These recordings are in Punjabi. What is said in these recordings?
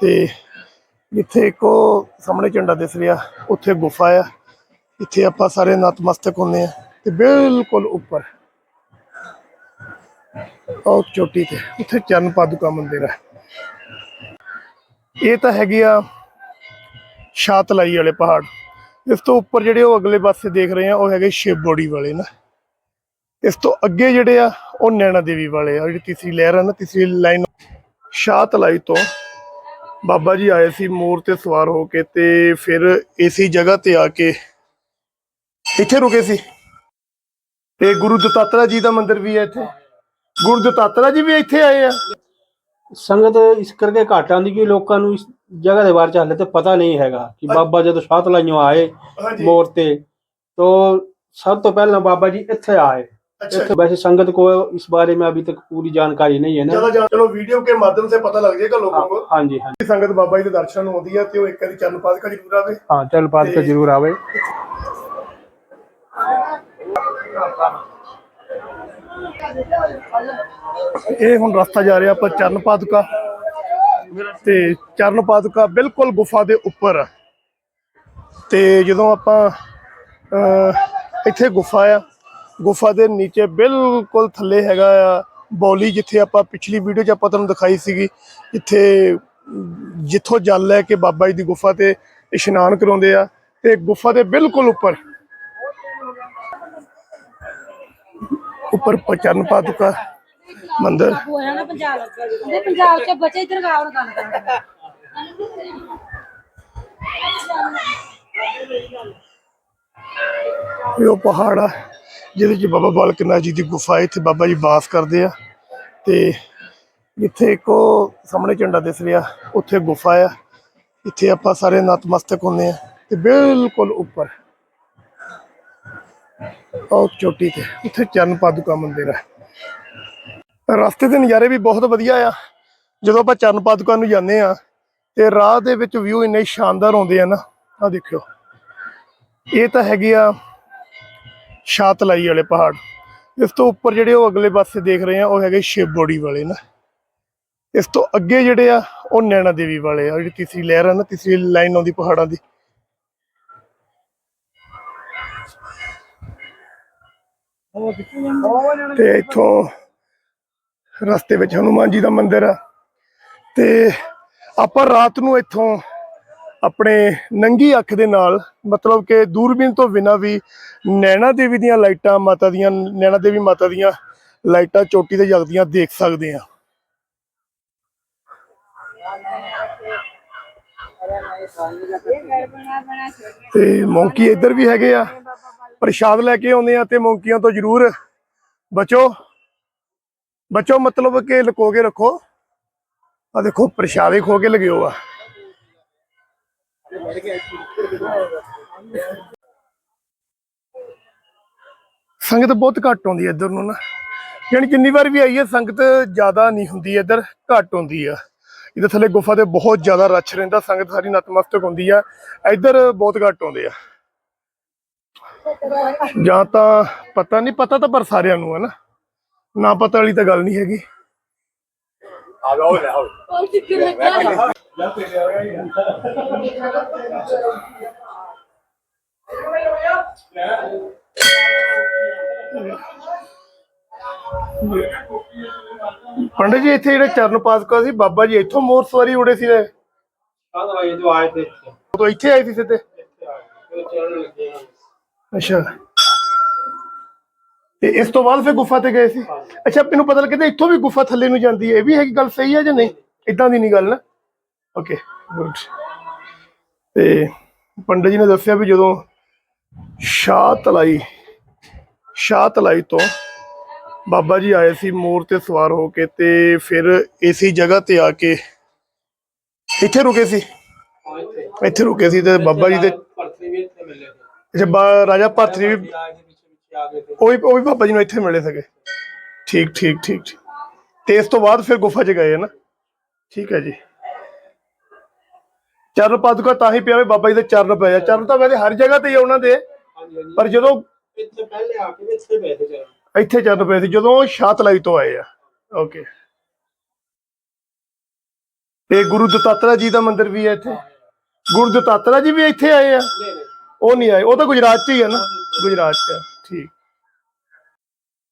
ਤੇ ਜਿੱਥੇ ਇੱਕ ਉਹ ਸਾਹਮਣੇ ਝੰਡਾ ਦਿਸ ਰਿਹਾ, ਉੱਥੇ ਗੁਫਾ ਆ। ਇੱਥੇ ਆਪਾਂ ਸਾਰੇ ਨਤਮਸਤਕ ਹੁੰਦੇ ਆ ਤੇ ਬਿਲਕੁਲ ਉੱਪਰ। ਉਹ ਚੋਟੀ ਤੇ, ਉੱਥੇ ਚਰਨ ਪਾਦੁਕਾ ਮੰਦਿਰ ਹੈ ਇਹ ਤਾਂ ਹੈਗੀ ਆ ਸ਼ਾਤਲਾਈ ਵਾਲੇ ਪਹਾੜ। ਇਸ ਤੋਂ ਉੱਪਰ ਜਿਹੜੇ ਉਹ ਅਗਲੇ ਪਾਸੇ ਦੇਖ ਰਹੇ ਆ, ਉਹ ਹੈਗੇ ਸ਼ਿਵ ਬੋੜੀ ਵਾਲੇ ਨਾ। ਇਸ ਤੋਂ ਅੱਗੇ ਜਿਹੜੇ ਆ, ਉਹ ਨੈਣਾ ਦੇਵੀ ਵਾਲੇ ਆ, ਜਿਹੜੀ ਤੀਸਰੀ ਲਹਿਰ ਆ ਨਾ, ਤੀਸਰੀ ਲਾਈਨ। ਸ਼ਾਤਲਾਈ ਤੋਂ ਬਾਬਾ ਜੀ ਆਏ ਸੀ ਮੋਰ ਤੇ ਸਵਾਰ ਹੋ ਕੇ ਤੇ ਫਿਰ ਇਸੀ ਜਗ੍ਹਾ ਤੇ ਆ ਕੇ ਇੱਥੇ ਰੁਕੇ ਸੀ। ਤੇ ਗੁਰੂ ਦਤਾਤਰਾ ਜੀ ਦਾ ਮੰਦਿਰ ਵੀ ਹੈ ਇੱਥੇ। ਗੁਰੂ ਦਤਾਤਰਾ ਜੀ ਵੀ ਇੱਥੇ ਆਏ ਆ। ਸੰਗਤ ਇਸ ਕਰਕੇ ਘਾਟ ਆਉਂਦੀ ਕਿ ਲੋਕਾਂ ਨੂੰ ਇਸ ਜਗ੍ਹਾ ਦੇ ਬਾਰੇ ਚਾਹਲੇ ਤੇ ਪਤਾ ਨਹੀਂ ਹੈਗਾ ਕਿ ਬਾਬਾ ਜਦੋਂ ਸਾਤ ਲਾਈਓ ਆਏ ਮੋਰ ਤੇ ਤੋਂ ਸਭ ਤੋਂ ਪਹਿਲਾਂ ਬਾਬਾ ਜੀ ਇੱਥੇ ਆਏ। अच्छा ਇੱਥੇ वैसे संगत को इस बारे में अभी तक पूरी जानकारी नहीं है ना ਜਿਆਦਾ ਚਲੋ ਵੀਡੀਓ ਕੇ ਮਾਧਿਅਮ ਸੇ ਪਤਾ ਲੱਗ ਜਾਏਗਾ ਲੋਕਾਂ को हाँ जी हाँ जी ਸੰਗਤ ਬਾਬਾ ਜੀ ਦੇ ਦਰਸ਼ਨ ਨੂੰ ਆਉਂਦੀ ਹੈ ਤੇ ਉਹ ਇੱਕ ਵਾਰੀ ਚਰਨ ਪਾਦਕਾ ਜ਼ਰੂਰ ਆਵੇ हाँ चल पाद का जरूर आवे ਇਹ ਹੁਣ ਰਸਤਾ ਜਾ ਰਿਹਾ ਆਪਾਂ ਚਰਨ ਪਾਦੁਕਾ ਤੇ ਚਰਨ ਪਾਦੁਕਾ ਬਿਲਕੁਲ ਗੁਫਾ ਦੇ ਉੱਪਰ ਆ ਤੇ ਜਦੋਂ ਆਪਾਂ ਅਹ, ਇੱਥੇ ਗੁਫਾ ਆ ਗੁਫਾ ਦੇ ਨੀਚੇ ਬਿਲਕੁਲ ਥੱਲੇ ਹੈਗਾ ਆ। ਬੌਲੀ ਜਿੱਥੇ ਆਪਾਂ ਪਿਛਲੀ ਵੀਡੀਓ 'ਚ ਆਪਾਂ ਤੁਹਾਨੂੰ ਦਿਖਾਈ ਸੀਗੀ ਜਿੱਥੇ ਜਿੱਥੋਂ ਜਲ ਲੈ ਕੇ ਬਾਬਾ ਜੀ ਦੀ ਗੁਫਾ ਤੇ ਇਸ਼ਨਾਨ ਕਰਾਉਂਦੇ ਆ ਤੇ ਗੁਫਾ ਦੇ ਬਿਲਕੁਲ ਉੱਪਰ ਉੱਪਰ ਪ- ਚਰਨ ਪਾਦੁਕਾ ਮੰਦਿਰ। ਪੰਜਾਬ ਚ ਬੱਚੇ ਗੱਲ ਕਰਦੇ ਇਹ ਉਹ ਪਹਾੜ ਆ। ਜਿਹਦੇ ਵਿੱਚ ਬਾਬਾ ਬਾਲਕ ਨਾਥ ਜੀ ਦੀ ਗੁਫਾ ਹੈ, ਇੱਥੇ ਬਾਬਾ ਜੀ ਬਾਸ ਕਰਦੇ ਆ। ਤੇ ਜਿੱਥੇ ਇੱਕ ਉਹ ਸਾਹਮਣੇ ਝੰਡਾ ਦਿਸ ਰਿਹਾ, ਉੱਥੇ ਗੁਫਾ ਆ। ਇੱਥੇ ਆਪਾਂ ਸਾਰੇ ਨਤਮਸਤਕ ਹੁੰਦੇ ਆ ਤੇ ਬਿਲਕੁਲ ਉੱਪਰ। ਉਹ ਚੋਟੀ ਤੇ ਉੱਥੇ ਚਰਨ ਪਾਦੁਕਾ ਮੰਦਿਰ ਹੈ ਰਸਤੇ ਦੇ ਨਜ਼ਾਰੇ ਵੀ ਬਹੁਤ ਵਧੀਆ ਆ। ਜਦੋਂ ਆਪਾਂ ਚਰਨ ਪਾਦੁਕਾ ਨੂੰ ਜਾਂਦੇ ਆ, ਤੇ ਰਾਹ ਦੇ ਵਿੱਚ ਵਿਊ ਇੰਨੇ ਸ਼ਾਨਦਾਰ ਆਉਂਦੇ ਆ ਨਾ ਆ ਦੇਖਿਓ। ਇਹ ਤਾਂ ਹੈਗੇ ਆ ਸ਼ਾਤਲਾਈ ਵਾਲੇ ਪਹਾੜ। ਇਸ ਤੋਂ ਉੱਪਰ ਜਿਹੜੇ ਉਹ ਅਗਲੇ ਪਾਸੇ ਦੇਖ ਰਹੇ ਆ, ਉਹ ਹੈਗੇ ਸ਼ਿਵ ਬੋੜੀ ਵਾਲੇ ਨਾ। ਇਸ ਤੋਂ ਅੱਗੇ ਜਿਹੜੇ ਆ, ਉਹ ਨੈਣਾ ਦੇਵੀ ਵਾਲੇ ਆ, ਜਿਹੜੀ ਤੀਸਰੀ ਲਹਿਰ ਆ ਨਾ, ਤੀਸਰੀ ਲਾਈਨ ਆਉਂਦੀ ਪਹਾੜਾਂ ਦੀ। ਤੇ ਇੱਥੋਂ ਰਸਤੇ ਵਿੱਚ ਹਨੂਮਾਨ ਜੀ ਦਾ ਮੰਦਿਰ ਆ। ਤੇ ਆਪਾਂ ਰਾਤ ਨੂੰ ਇੱਥੋਂ ਆਪਣੇ ਨੰਗੀ ਅੱਖ ਦੇ ਨਾਲ, ਮਤਲਬ ਕਿ ਦੂਰਬੀਨ ਤੋਂ ਬਿਨਾਂ ਵੀ ਨੈਣਾ ਦੇਵੀ ਦੀਆਂ ਲਾਈਟਾਂ ਮਾਤਾ ਦੀਆਂ, ਨੈਣਾ ਦੇਵੀ ਮਾਤਾ ਦੀਆਂ ਲਾਈਟਾਂ ਚੋਟੀ ਤੇ ਜਗਦੀਆਂ ਦੇਖ ਸਕਦੇ ਆ ਤੇ ਮੌਂਕੀ ਇੱਧਰ ਵੀ ਹੈਗੇ ਆ। ਪ੍ਰਸ਼ਾਦ ਲੈ ਕੇ ਆਉਂਦੇ ਆ ਤੇ ਮੌਂਕੀਆਂ ਤੋਂ ਜ਼ਰੂਰ ਬਚੋ। ਬਚੋ ਮਤਲਬ ਕਿ ਲੁਕੋ ਕੇ ਰੱਖੋ। ਆ ਦੇਖੋ, ਪ੍ਰਸ਼ਾਦੇ ਖੋ ਕੇ ਲਗਿਓ ਆ। ਸੰਗਤ ਬਹੁਤ ਘੱਟ ਆਉਂਦੀ ਹੈ ਇੱਧਰ ਨੂੰ ਨਾ। ਯਾਨੀ ਜਿੰਨੀ ਵਾਰ ਵੀ ਆਈ ਹੈ, ਸੰਗਤ ਜ਼ਿਆਦਾ ਨਹੀਂ ਹੁੰਦੀ ਇੱਧਰ, ਘੱਟ ਹੁੰਦੀ ਆ। ਇਹਦੇ ਥੱਲੇ ਗੁਫਾ ਤੇ ਬਹੁਤ ਜ਼ਿਆਦਾ ਰੱਛ ਰਹਿੰਦਾ, ਸੰਗਤ ਸਾਰੀ ਨਤਮਸਤਕ ਹੁੰਦੀ ਆ। ਇੱਧਰ ਬਹੁਤ ਘੱਟ ਆਉਂਦੇ ਆ। ਜਾਂ ਤਾਂ ਪਤਾ ਨਹੀਂ, ਪਤਾ ਤਾਂ ਪਰ ਸਾਰਿਆਂ ਨੂੰ ਹੈ ਨਾ। ਨਾ ਪਤਾ ਵਾਲੀ ਤਾਂ ਗੱਲ ਨਹੀਂ ਹੈਗੀ। ਪੰਡਿਤ ਜੀ ਇੱਥੇ ਜਿਹੜੇ ਚਰਨ ਪਾਦਕਾ ਸੀ ਬਾਬਾ ਜੀ ਇੱਥੋਂ ਮੋਰ ਸਵਾਰੀ ਉੜੇ ਸੀ ਨੇ ਆਹ ਇਹ ਜੋ ਆਏ ਤੇ ਉਹ ਇੱਥੇ ਆਏ ਸੀ ਸਿੱਧੇ? ਅੱਛਾ। ਤੇ ਇਸ ਤੋਂ ਬਾਅਦ ਫਿਰ ਗੁਫਾ ਤੇ ਗਏ ਸੀ। ਅੱਛਾ ਮੈਨੂੰ ਪਤਾ ਲੱਗਿਆ ਇੱਥੋਂ ਵੀ ਗੁਫਾ ਥੱਲੇ ਨੂੰ ਜਾਂਦੀ ਹੈ। ਇਹ ਵੀ ਹੈ ਕਿ ਗੱਲ ਸਹੀ ਹੈ ਜਾਂ ਨਹੀਂ? ਇਦਾਂ ਦੀ ਨਹੀਂ ਗੱਲ ਨਾ। ਓਕੇ ਗੁੱਡ ਤੇ ਪੰਡਤ ਜੀ ਨੇ ਦੱਸਿਆ ਵੀ ਜਦੋਂ ਸ਼ਾਹ ਤਲਾਈ ਸ਼ਾਹ ਤਲਾਈ ਤੋਂ ਬਾਬਾ ਜੀ ਆਏ ਸੀ ਮੋਰ ਤੇ ਸਵਾਰ ਹੋ ਕੇ ਤੇ ਫਿਰ ਇਸੇ ਜਗ੍ਹਾ ਤੇ ਆ ਕੇ ਇੱਥੇ ਰੁਕੇ ਸੀ। ਇੱਥੇ ਰੁਕੇ ਸੀ ਤੇ ਬਾਬਾ ਜੀ ਦੇ ਅੱਛਾ ਰਾਜਾ ਭਰਤਰੀ ਵੀ ਉਹ ਵੀ ਉਹ ਵੀ ਬਾਬਾ ਜੀ ਨੂੰ ਇੱਥੇ ਮਿਲੇ ਸੀਗੇ। ਠੀਕ ਠੀਕ ਠੀਕ ਤੇ ਇਸ ਤੋਂ ਬਾਅਦ ਫਿਰ ਗੁਫਾ 'ਚ ਗਏ ਨਾ। ਠੀਕ ਹੈ ਜੀ। ਚਰਨ ਪਾਦੁਕਾ ਤਾਂ ਹੀ ਪਿਆ ਬਾਬਾ ਜੀ ਦੇ ਚਰਨ ਪਏ ਆ। ਚਰਨ ਤਾਂ ਵੈਸੇ ਹਰ ਜਗ੍ਹਾ ਤੇ ਆ ਉਹਨਾਂ ਦੇ। ਪਰ ਜਦੋਂ ਇੱਥੇ ਚਰਨ। ਪਏ ਸੀ ਜਦੋਂ ਸ਼ਾਤ ਲਾਈ ਤੋਂ ਆਏ ਆ। ਓਕੇ। ਤੇ ਗੁਰੂ ਦਤਾਤਰਾ ਜੀ ਦਾ ਮੰਦਿਰ ਵੀ ਹੈ ਇੱਥੇ। ਗੁਰੂ ਦਤਾਤਰਾ ਜੀ ਵੀ ਇੱਥੇ ਆਏ ਆ? ਉਹ ਨਹੀਂ ਆਏ। ਉਹ ਤਾਂ ਗੁਜਰਾਤ 'ਚ ਹੀ ਹੈ ਨਾ। ਗੁਜਰਾਤ 'ਚ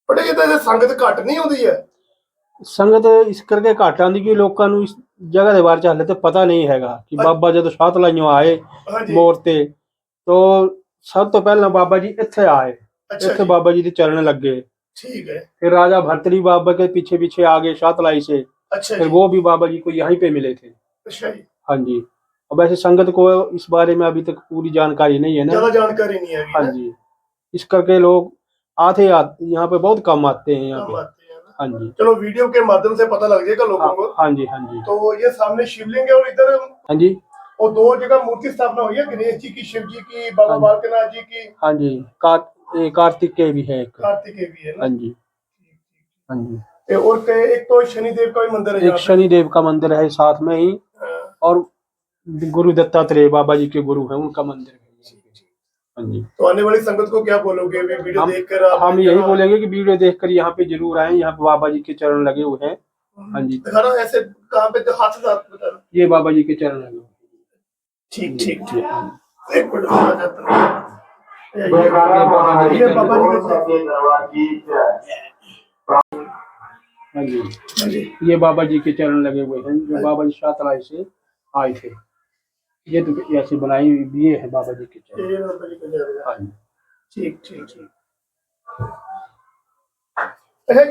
ਆ, ਠੀਕ ਬੜੇ ਇਹ ਤਾਂ ਸੰਗਤ ਘੱਟ ਨਹੀਂ ਹੁੰਦੀ ਹੈ ਸੰਗਤ ਇਸ ਕਰਕੇ ਘੱਟ ਆਉਂਦੀ ਕਿ ਲੋਕਾਂ ਨੂੰ ਇਸ ਜਗ੍ਹਾ ਦੇ ਬਾਰੇ ਚ ਹਾਲੇ ਤੇ ਪਤਾ ਨਹੀਂ ਹੈਗਾ ਕਿ ਬਾਬਾ ਜਦੋਂ ਸ਼ਾਤਲਾਈਓ ਆਏ ਹਾਂਜੀ ਮੋੜ ਤੇ ਤੋਂ ਸਭ ਤੋਂ ਪਹਿਲਾਂ ਬਾਬਾ ਜੀ ਇੱਥੇ ਆਏ ਅੱਛਾ ਇੱਥੇ ਜੀ, बाबा जी के चरण लग गए ਠੀਕ ਹੈ फिर राजा भरतरी बाबा के पीछे पीछे आगे शातलाई से ਅੱਛਾ फिर ਜੀ वो भी बाबा जी को यहीं पे मिले थे ਅੱਛਾ ਜੀ हाँ जी अब वैसे संगत को इस बारे में अभी तक पूरी जानकारी नहीं है ना ਜ਼ਿਆਦਾ ਜਾਣਕਾਰੀ ਨਹੀਂ ਹੈਗੀ हाँ ना? जी इस करके लोग आते यहाँ पे बहुत कम आते हैं यहाँ पे। हैं। हाँ जी। चलो वीडियो के माध्यम से पता लग जाएगा लोगों हाँ को। हाँ जी हाँ जी। तो ये सामने शिवलिंग है और इधर हाँ जी। और दो जगह मूर्ति स्थापना हुई है गणेश जी की शिव जी की बाबा हाँ। बालकनाथ जी की। हाँ जी कार्तिक के भी है कार्तिक के भी है हाँ जी। हाँ जी। और एक तो शनिदेव का भी मंदिर है एक यहाँ पे। शनि देव का मंदिर है साथ में ही। हाँ, और गुरु दत्तात्रेय बाबा जी के गुरु है उनका मंदिर है। हाँ। तो आने वाली संगत को क्या बोलोगे? वीडियो हम- देखकर हम यही बोलेंगे कि वीडियो देखकर यहाँ पे ज़रूर आए यहाँ पे बाबा जी के चरण लगे हुए हैं। हाँ जी। ऐसे कहाँ पे तो हाथ से साथ बताना ये बाबा जी के चरण लगे हुए ठीक ठीक ठीक हाँ एक मिनट आ जाता ये- ये बाबा जी का हाँ। हाँ जी। ये बाबा जी के चरण लगे हुए हैं जो बाबा जी शातलाई से आए थे। ये तो ऐसे बनाई हुई ये है बाबा जी के। हाँ। ठीक ठीक ठीक। अच्छा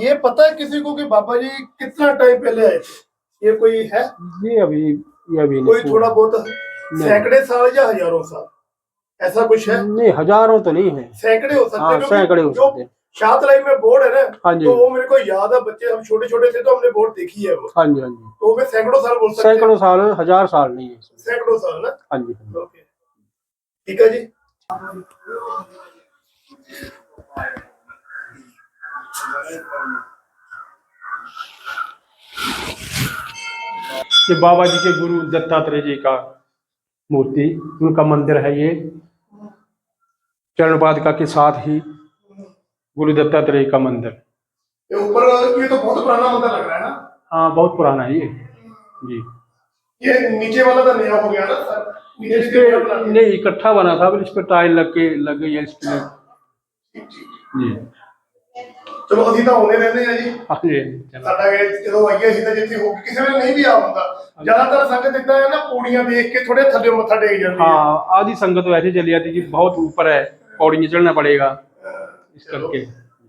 ये पता है किसी को कि बाबा जी कितना टाइम पहले आए थे? ये कोई है? ये अभी ये अभी कोई नहीं थोड़ा बहुत सैकड़े साल या हज़ारों साल? ऐसा कुछ है? नहीं हज़ारों तो नहीं है। सैकड़े हो सकते हाँ हैं सैकड़े हो जो सकते हैं। शातलाई में बोर्ड है ना हाँ जी। तो वो मेरे को याद है बच्चे हम छोटे छोटे थे तो हमने बोर्ड देखी है वो। हाँ जी हाँ जी। तो वे सैकड़ों साल बोल सकते हैं। सैकड़ों साल हज़ार साल नहीं है। सैकड़ों साल ना? हाँ जी हाँ जी। ओके। ठीक है जी। ये बाबा जी के गुरु दत्तात्रेय जी का मूर्ति उनका मंदिर है ये। चरण पादुका के साथ ही गुरु दत्तात्रेय का मंदिर ये ऊपर ये तो बहुत पुराना मंदिर लग रहा है ना हाँ बहुत पुराना है ये जी ये नीचे वाला तो नया हो गया ना सर नीचे इस से नया बना पे दिया। नहीं इकट्ठा बना था फिर इस पे टाइल लग के लग गई है इसके लिए जी ਚਲੋ ਅਸੀਂ ਤਾਂ ਹੁਣੇ ਰਹਿੰਦੇ ਆ ਜੀ हाँ जी चलो ਸਾਡਾ ਇਹ ਜਦੋਂ ਆਈਏ ਅਸੀਂ ਤਾਂ ਜਿੱਥੇ ਹੋ ਕਿਸੇ ਵੇਲੇ ਨਹੀਂ ਵੀ ਆ ਹੁੰਦਾ ਜ਼ਿਆਦਾਤਰ ਸੰਗਤ ਇਦਾਂ ਹੈ ਨਾ ਪੌੜੀਆਂ ਦੇਖ ਕੇ ਥੋੜੇ ਥੱਲੇ ਮੱਥਾ ਟੇਕ ਜਾਂਦੀ ਹੈ हाँ आधी संगत वैसे चली जाती है कि बहुत ऊपर है पौड़ी में चढ़ना पड़ेगा इस करके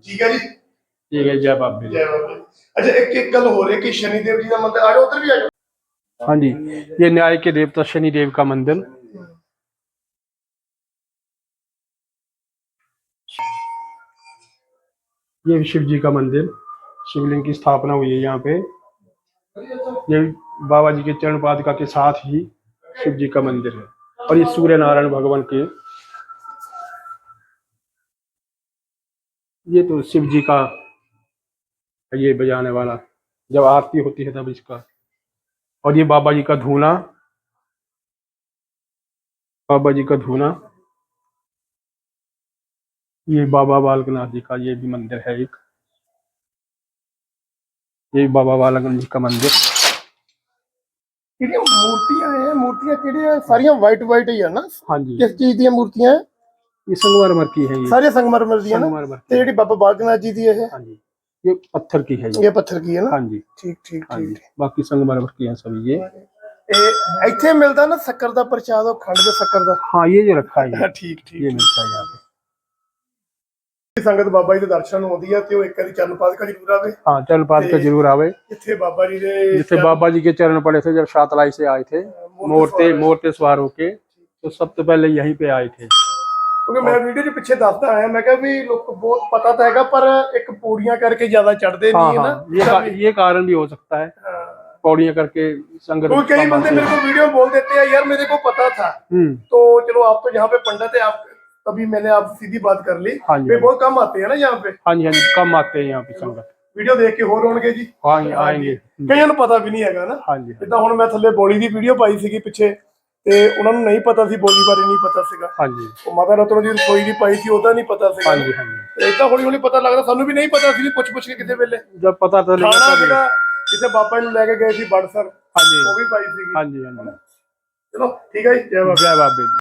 ਠੀਕ ਹੈ ਜੀ ठीक है जय बाबे ਜੈ ਬਾਬਾ ਜੀ। ਅੱਛਾ ਇੱਕ ਇੱਕ ਗੱਲ ਹੋ ਰਹੀ ਕਿ ਸ਼ਨੀਦੇਵ ਜੀ ਦਾ ਮੰਦਿਰ ਆ ਜਾਓ ਉਧਰ ਵੀ ਆ ਜਾਓ हाँ जी ये न्याय के देवता शनि देव का मंदिर ये शिव जी का मंदिर शिवलिंग की स्थापना हुई है यहाँ पे ये बाबा जी के चरण पादुका के साथ ही शिव जी का मंदिर है और ये सूर्य नारायण भगवान के ये तो शिव जी का ये बजाने वाला जब आरती होती है तब इसका। और ये बाबा जी का धूना बाबा जी का धूना ये बाबा बालकनाथ जी का ये भी मंदिर है एक। ये बाबा बालकनाथ जी का मंदिर। मूर्तियाँ हैं मूर्तियाँ सारिया वाइट वाइट ही है ना? हाँ जी। किस चीज़ दूर्तियाँ हैं? ये संगमरमर की है ये ਸਾਰੀਆਂ ਸੰਗਮਰਮਰ ਦੀਆਂ ਨਾ संगमरमर ਤੇ की ਜਿਹੜੀ ਬਾਬਾ ਬਾਲਕਨਾਥ ਜੀ ਦੀ ਇਹ हाँ जी ये पत्थर की है ये ਇਹ ਪੱਥਰ ਕੀ ਹੈ ਨਾ हाँ जी ਠੀਕ ਠੀਕ हाँ जी ਠੀਕ बाकी संगमरमर की है सभी ये ਇਹ ਇੱਥੇ ਮਿਲਦਾ ਨਾ ਸ਼ੱਕਰ ਦਾ ਪ੍ਰਸ਼ਾਦ ਉਹ ਖੰਡ ਦੇ ਸ਼ੱਕਰ ਦਾ हाँ ये जो रखा है ये, ਹਾਂ ਠੀਕ ਠੀਕ ये मिलता है यहाँ पे ਸੰਗਤ ਬਾਬਾ ਜੀ ਦੇ ਦਰਸ਼ਨ ਨੂੰ ਆਉਂਦੀ ਆ ਤੇ ਉਹ ਇੱਕ ਵਾਰੀ ਚਰਨ ਪਾਦਕਾ ਜ਼ਰੂਰ ਆਵੇ हाँ चल पाद के जरूर आवे ਜਿੱਥੇ ਬਾਬਾ ਜੀ ਦੇ जिससे बाबा जी के चरण पड़े थे जब शातलाई से आए थे मोरते मोरते सवार होके तो सबसे पहले यहीं पे आए थे ਕਿਉਂਕਿ ਮੈਂ ਵੀਡੀਓ ਦੇ ਪਿੱਛੇ ਦੱਸਦਾ ਆਇਆ ਮੈਂ ਕਿਹਾ ਵੀ ਲੋਕ ਬਹੁਤ ਪਤਾ ਤਾਂ ਹੈਗਾ ਪਰ ਇੱਕ ਪੂੜੀਆਂ ਕਰਕੇ ਜ਼ਿਆਦਾ ਚੜਦੇ हाँ ਨਹੀਂ ਹੈ हाँ ਨਾ ये का, ये कारण भी हो सकता है हाँ। पौड़ियाँ करके संगत क्योंकि कई कम बंदे आती मेरे है। को वीडियो बोल देते हैं यार मेरे को पता था हम्म तो चलो आप तो यहाँ पे पंडित है आप तभी मैंने आप सीधी बात कर ली हाँ जी। वे बहुत कम आते हैं ना यहाँ पे हाँ जी हाँ जी कम आते हैं यहाँ पे संगत ਵੀਡੀਓ ਦੇਖ ਕੇ ਹੋਰ ਹੋਣਗੇ ਜੀ आएंगे आएंगे ਕਈਆਂ ਨੂੰ ਪਤਾ ਵੀ ਨਹੀਂ ਹੈਗਾ ਨਾ हाँ जी हाँ ਜਿੱਦਾਂ ਹੁਣ ਮੈਂ ਥੱਲੇ ਬੋਲੀ ਦੀ ਵੀਡੀਓ ਪਾਈ ਸੀਗੀ ਪਿੱਛੇ ਤੇ ਉਹਨਾਂ ਨੂੰ ਨਹੀਂ ਪਤਾ ਸੀ ਬੋਲੀ ਬਾਰੇ ਨਹੀਂ ਪਤਾ ਸੀਗਾ। ਹਾਂਜੀ। ਉਹ ਮਾਤਾ ਰਤਨ ਦੀ ਰਸੋਈ ਦੀ ਪਾਈ ਸੀ ਉਹਦਾ ਨਹੀਂ ਪਤਾ ਸੀਗਾ। ਹਾਂਜੀ ਹਾਂਜੀ। ਇਦਾਂ ਹੌਲੀ ਹੌਲੀ ਪਤਾ ਲੱਗਦਾ ਸਾਨੂੰ ਵੀ ਨਹੀਂ ਪਤਾ ਸੀ ਵੀ ਪੁੱਛ ਪੁੱਛ ਕੇ ਕਿਸੇ ਵੇਲੇ। ਜਦ ਪਤਾ ਤਾਂ ਲੱਗਿਆ ਖਾਣਾ ਜਿਹੜਾ ਕਿਸੇ ਬਾਬਾ ਨੂੰ ਲੈ ਕੇ ਗਏ ਸੀ ਬੜ ਹਾਂਜੀ। ਉਹ ਵੀ ਪਾਈ ਸੀਗੀ। ਹਾਂਜੀ ਹਾਂਜੀ। ਚਲੋ ਠੀਕ ਹੈ ਜੀ ਜੈ ਬਾਬਾ। ਜੈ ਬਾਬੇ ਦੀ